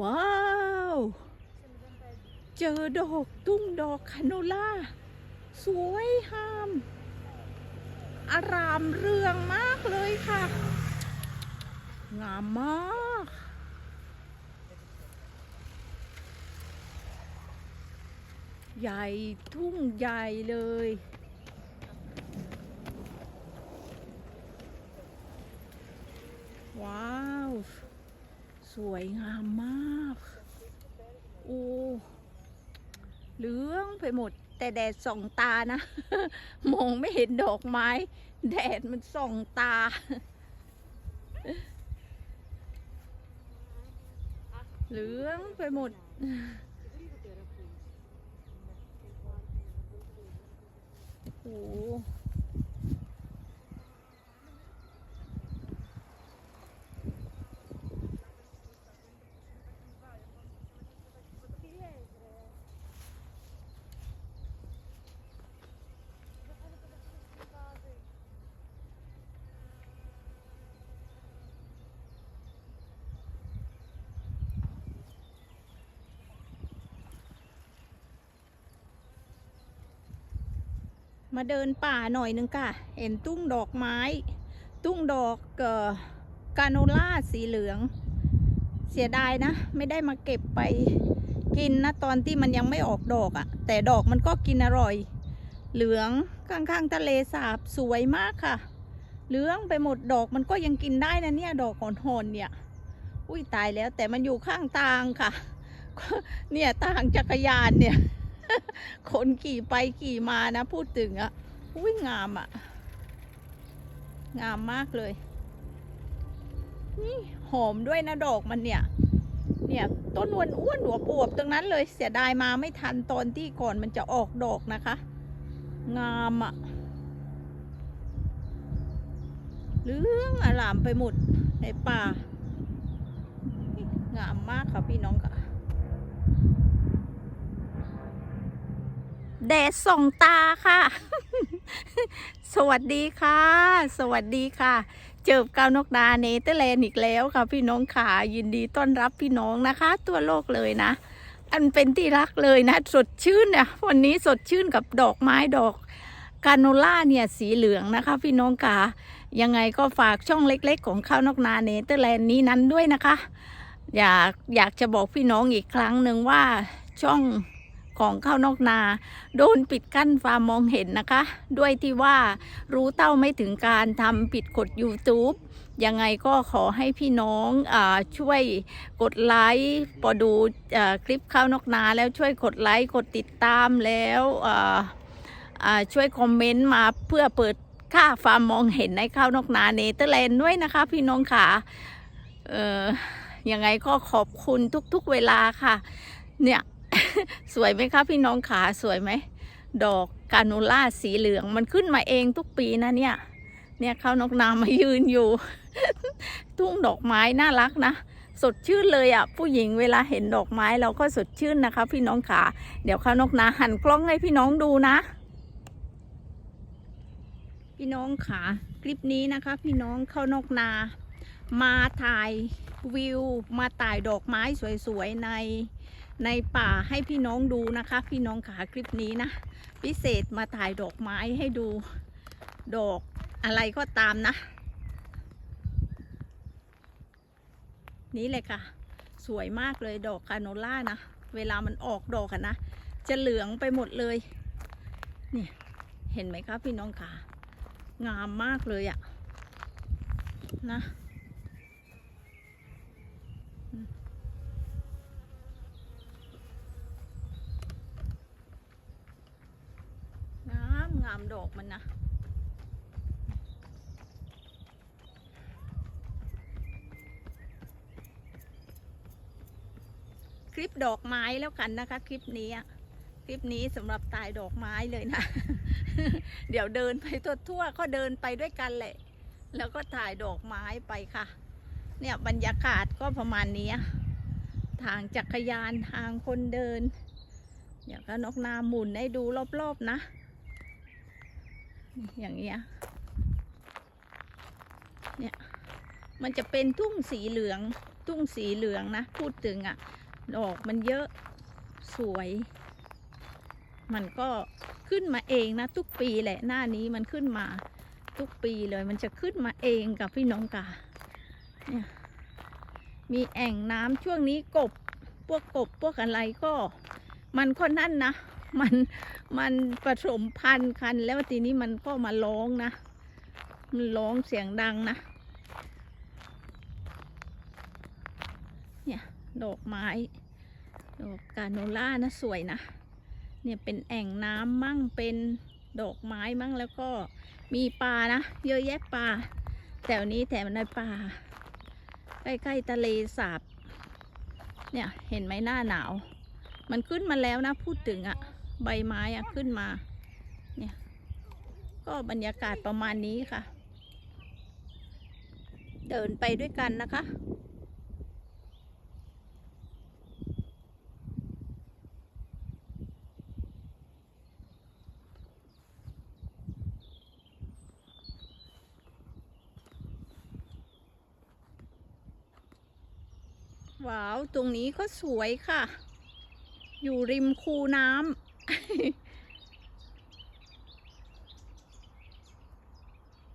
ว้าว เจอดอกตุ้งดอกคาโนล่า สวยงาม อารามเรืองมากเลยค่ะ งามมากใหญ่ทุ่งใหญ่เลย ว้าว สวยงามมาก โอ้เหลืองไป หมด แต่แดดส่องตานะ มองไม่เห็นดอกไม้ แดดมันส่องตา เหลืองไปหมด โอ้ มาเดินป่าหน่อยนึงค่ะเห็นตุ้งดอกไม้ ตุ้งดอกเอ่อกาโนล่าสีเหลือง เสียดายนะ ไม่ได้มาเก็บไปกินนะตอนที่มันยังไม่ออกดอกอะ่ะ แต่ดอกมันก็กินอร่อย เหลืองข้างๆทะเลสาบสวยมากค่ะ เหลืองไปหมดดอกมันก็ยังกินได้นะเนี่ยดอกอ่อนๆเนี่ย อุ้ยตายแล้วแต่มันอยู่ข้างทางค่ะ เนี่ยทางจักรยานเนี่ย คนขี่ไปขี่มานะ พูดถึงอะ่ะอุ้ยงามอะ่ะงามมากเลย นี่หอมด้วยนะดอกมันเนี่ย เนี่ยต้นวนอ้วนหัวปวบตรงนั้นเลยเสียดายมาไม่ทันตอนที่ก่อนมันจะออกดอกนะคะ งามอะ่ะเหลืองอลามไปหมดในป่า งามมากค่ะพี่น้องค่ะ แดดส่องตาค่ะ สวัสดีค่ะ สวัสดีค่ะ เจอก้าวนกดาเนเธอร์แลนด์อีกแล้วค่ะ พี่น้องค่ะยินดีต้อนรับพี่น้องนะคะ ตัวโลกเลยนะ อันเป็นที่รักเลยนะ สดชื่นเนี่ยวันนี้สดชื่นกับดอกไม้ดอกกาโนล่าเนี่ยสีเหลืองนะคะ พี่น้องค่ะยังไงก็ฝากช่องเล็ก ๆ ของข้าวนกนาเนเธอร์แลนด์นี้นั้นด้วยนะคะ อยากอยากจะบอกพี่น้องอีกครั้งหนึ่งว่าช่อง ของข้าวนอกนา โดนปิดกั้นความมองเห็นนะคะ ด้วยที่ว่ารู้เต้าไม่ถึงการทำปิดกด YouTube ยังไงก็ขอให้พี่น้องอช่วยกดไลค์พอดูอคลิปข้าวนอกนาแล้วช่วยกดไลค์กดติดตามแล้วช่วยคอมเมนต์มาเพื่อเปิดค่าความมองเห็นในข้าวนอกนาเนเธอร์แลนด์ด้วยนะคะ พี่น้องค่ะเออยังไงก็ขอบคุณทุกๆเวลาค่ะ เนี่ย สวยไหมคะพี่น้องขาสวยไหม ดอกกาโนล่าสีเหลืองมันขึ้นมาเองทุกปีนะเนี่ย เนี่ยเขานกนามายืนอยู่ ทุ่งดอกไม้น่ารักนะ สดชื่นเลยอะ่ะ ผู้หญิงเวลาเห็นดอกไม้เราก็สดชื่นนะคะ พี่น้องขาเดี๋ยวเขานกนาหันกล้องให้พี่น้องดูนะ พี่น้องขาคลิปนี้นะคะ พี่น้องเข้านกนามาถ่ายวิวมาถ่ายดอกไม้สวยๆใน ในป่าให้พี่น้องดูนะคะ พี่น้องขาคลิปนี้นะ พิเศษมาถ่ายดอกไม้ให้ดูดอกอะไรก็ตามนะ นี่เลยค่ะ สวยมากเลยดอกคาโนล่านะ เวลามันออกดอกอะนะ จะเหลืองไปหมดเลย นี่ เห็นไหมคะพี่น้องขางามมากเลยอะนะ งามงาม ดอกมันนะคลิปดอกไม้แล้วกันนะคะ คลิปนี้คลิปนี้สำหรับตายดอกไม้เลยนะ เดี๋ยวเดินไปทั่วๆก็เดินไปด้วยกันแหละ แล้วก็ถ่ายดอกไม้ไปค่ะ เนี่ยบรรยากาศก็ประมาณนี้ทางจักรยานทางคนเดินเดี๋ยวก็นกนาหมุนให้ดูรอบๆนะ อย่างเงี้ย เนี่ย มันจะเป็นทุ่งสีเหลือง ทุ่งสีเหลืองนะ พูดถึงอะดอกมันเยอะ สวย มันก็ขึ้นมาเองนะ ทุกปีแหละ หน้านี้มันขึ้นมา ทุกปีเลย มันจะขึ้นมาเองกับพี่น้องกาเนี่ย มีแอ่งน้ำช่วงนี้กบ พวกกบ พวกอะไรก็ มันก็นั่นนะ มันมันผสมพันธุ์กันแล้วทีนี้มันก็มาร้องนะ มันร้องเสียงดังนะ เนี่ยดอกไม้ดอกกาโนล่านะสวยนะ เนี่ยเป็นแอ่งน้ำมั่งเป็นดอกไม้มั่งแล้วก็มีปลานะ เยอะแยะปลาแถวนี้แถวในป่า ใกล้ๆทะเลสาบ เนี่ยเห็นไหมหน้าหนาว มันขึ้นมาแล้วนะพูดถึงอะ ใบไม้อะขึ้นมา เนี่ย ก็บรรยากาศประมาณนี้ค่ะ เดินไปด้วยกันนะคะว้าว ตรงนี้ก็สวยค่ะ อยู่ริมคูน้ำ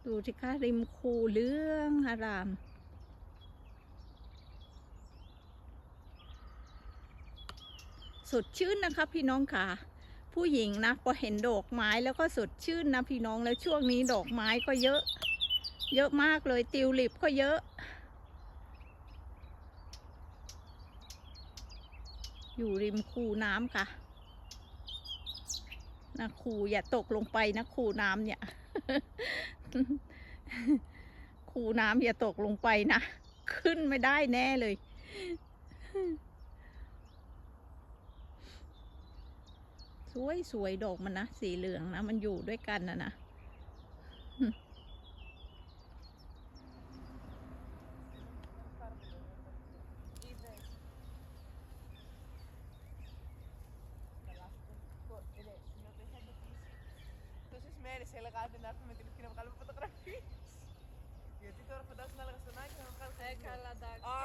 ดูสิคะริมคูเหลืองอาราม สดชื่นนะคะพี่น้องค่ะ ผู้หญิงนะพอเห็นดอกไม้แล้วก็สดชื่นนะพี่น้องแล้วช่วงนี้ดอกไม้ก็เยอะ เยอะมากเลยติวลิปก็เยอะ อยู่ริมคูน้ำค่ะ นะคูอย่าตกลงไปนะคูน้ำเนี่ยคูน้ำอย่าตกลงไปนะ ขึ้นไม่ได้แน่เลย สวยสวยดอกมันนะ สีเหลืองนะ มันอยู่ด้วยกันนะนะ να έρθουμε την και να βγάλουμε φωτογραφίες. Γιατί τώρα φαντάζομαι να έλεγα στον Άκη να βγάλω Ε, καλά, εντάξει. Α,